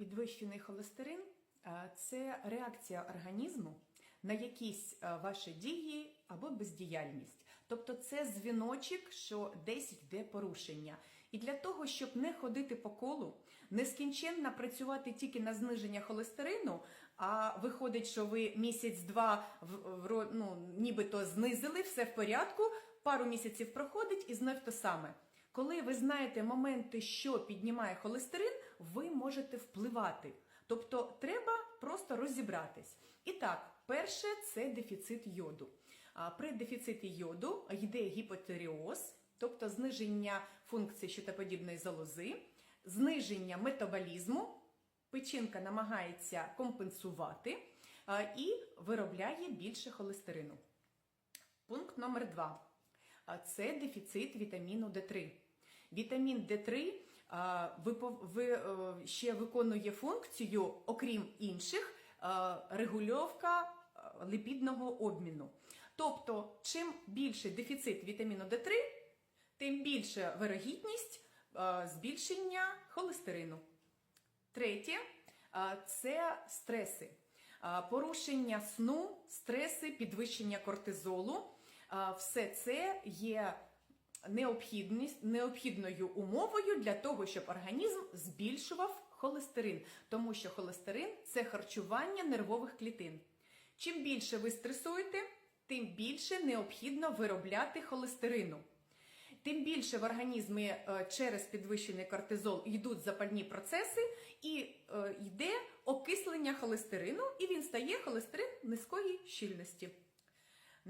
Підвищений холестерин це реакція організму на якісь ваші дії або бездіяльність. Тобто це дзвіночок, що десь йде порушення. І для того, щоб не ходити по колу, нескінченно працювати тільки на зниження холестерину, а виходить, що ви місяць-два в ну, нібито знизили, все в порядку, пару місяців проходить і знов те саме. Коли ви знаєте моменти, що піднімає холестерин, ви можете впливати. Тобто треба просто розібратись. І так, перше це дефіцит йоду. При дефіциті йоду йде гіпотеріоз, тобто зниження функції щитоподібної залози, зниження метаболізму, печінка намагається компенсувати і виробляє більше холестерину. Пункт номер два це дефіцит вітаміну Д3. Вітамін Д3 а, випов- ви, е, ще виконує функцію, окрім інших, регульовка а, липідного обміну. Тобто, чим більше дефіцит вітаміну Д3, тим більша вирогідність збільшення холестерину. Третє це стреси. Порушення сну, стреси, підвищення кортизолу. Все це є необхідність, необхідною умовою для того, щоб організм збільшував холестерин, тому що холестерин це харчування нервових клітин. Чим більше ви стресуєте, тим більше необхідно виробляти холестерину. Тим більше в організмі е, через підвищений кортизол йдуть запальні процеси, і е, йде окислення холестерину, і він стає холестерин низької щільності.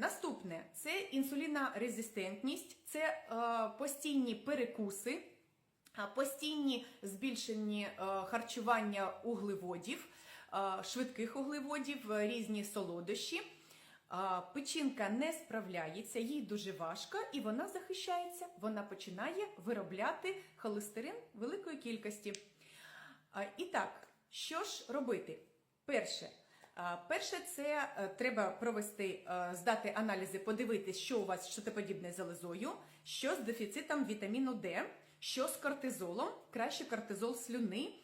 Наступне це інсулінорезистентність, це е, постійні перекуси, постійні збільшені е, харчування углеводів, е, швидких углеводів, е, різні солодощі. А, Печінка не справляється, їй дуже важко, і вона захищається. Вона починає виробляти холестерин великої кількості. А, І так, що ж робити? Перше, перше, це е, треба провести, е, здати аналізи, подивитись, що у вас з щитоподібною залозою, що з дефіцитом вітаміну Д, що з кортизолом, краще кортизол слюни.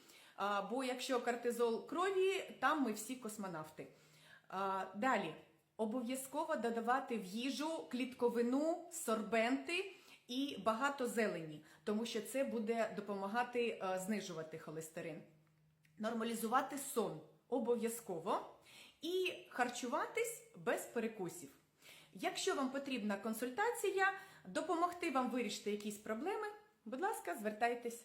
Бо якщо кортизол крові, там ми всі космонавти. Далі обов'язково додавати в їжу клітковину, сорбенти і багато зелені, тому що це буде допомагати е, знижувати холестерин. Нормалізувати сон обов'язково і харчуватись без перекусів. Якщо вам потрібна консультація, допомогти вам вирішити якісь проблеми, будь ласка, звертайтесь.